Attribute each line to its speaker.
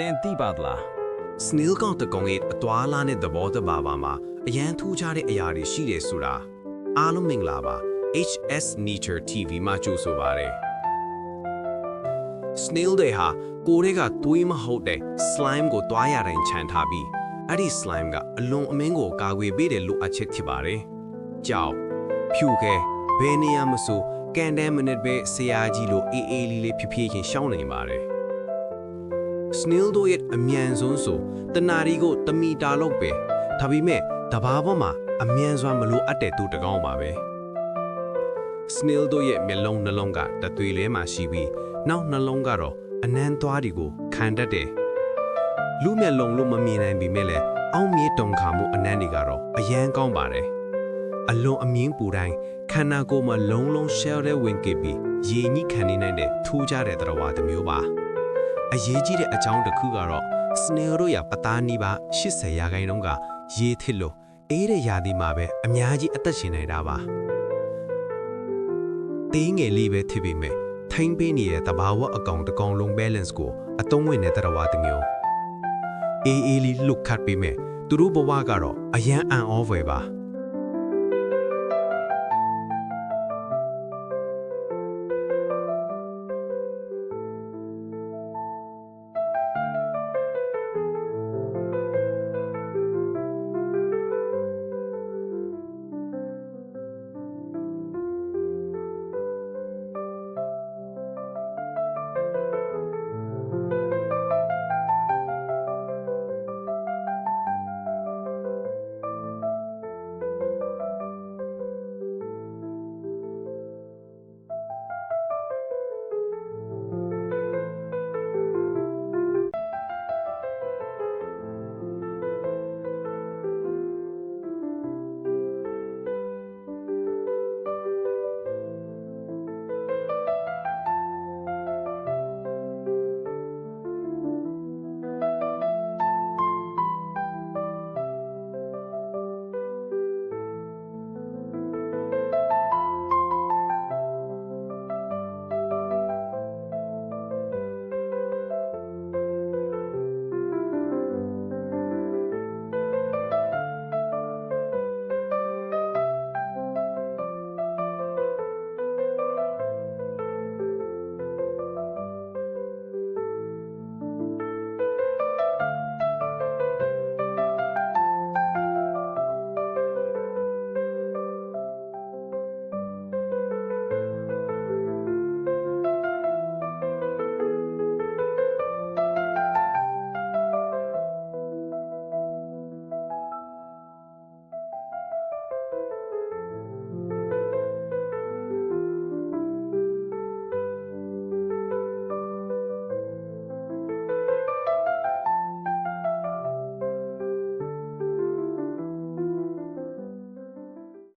Speaker 1: တင်သိပါသလား
Speaker 2: snail ကောင်တကောင်ရဲ့အသွားလာတဲ့သဘောတဘာဘာမှာအရန်ထူးခြားတဲ့အရာတွေရှိတယ်ဆိုတာအားလုံးမင်္ဂလာပါ HS Nature TV မှာကြိုဆိုပါရစေ snail တွေဟာကိုယ်တွေကသွေးမဟုတ်တဲ့ slime ကိုတွားရတိုင်းခြံထားပြီးအဲ့ဒီ slime ကအလွန်အမင်းကိုကာကွယ်ပေးတဲ့လိုအပ်ချက်ဖြစ်ပါတယ်။ကြောက်ဖြူခဲဘယ်နေရာမဆိုကန်တန်းမိနစ်ပဲဆရာကြီးလိုအေးအေးလေးလေးဖြည်းဖြည်းချင်းရှောင်းနေပါတယ်။ snail တို့ရဲ့အမြန်ဆုံးဆိုတနာရီကိုတမီတာလောက်ပဲဒါပေမဲ့တဘာပေါ်မှာအမြန်စွာမလိုအပ်တဲ့သူတစ်ကောင်ပါပဲ snail တို့ရဲ့မျက်လုံးနှလုံးကတသွေးလဲမှရှိပြီးနောက်နှလုံးကတော့အနမ်းသွားတွေကိုခံတတ်တယ်လူမျက်လုံးလို့မမြင်နိုင်ပေမဲ့လည်းအောက်မြေတုံခါမှုအနမ်းတွေကတော့အယမ်းကောင်းပါတယ်အလွန်အမြင့်ပူတိုင်းခန္ဓာကိုယ်မှာလုံးလုံး shell တဲ့ဝင်ကေပြီးရေညှိခံနေနိုင်တဲ့ထူးခြားတဲ့သတ္တဝါတစ်မျိုးပါ အရေးကြီးတဲ့အကြောင်းတစ်ခုကတော့ snail တို့ရပသားနီးပါ80ရာခိုင်နှုန်းကရေထစ်လို့အေးတဲ့ရာသီမှာပဲအများကြီးအသက်ရှင်နေတာပါသေးငယ်လေးပဲဖြစ်ပေမဲ့ထိမ့်ပေးနေတဲ့တဘာဝအကောင်တစ်ကောင်လုံး balance ကိုအသုံးဝင်တဲ့တရားဝတစ်မျိုးအေးအေးလေးလုတ်ခတ်ပေးမဲ့သူတို့ဘဝကတော့အရန်အံ့ဩဖွယ်ပါ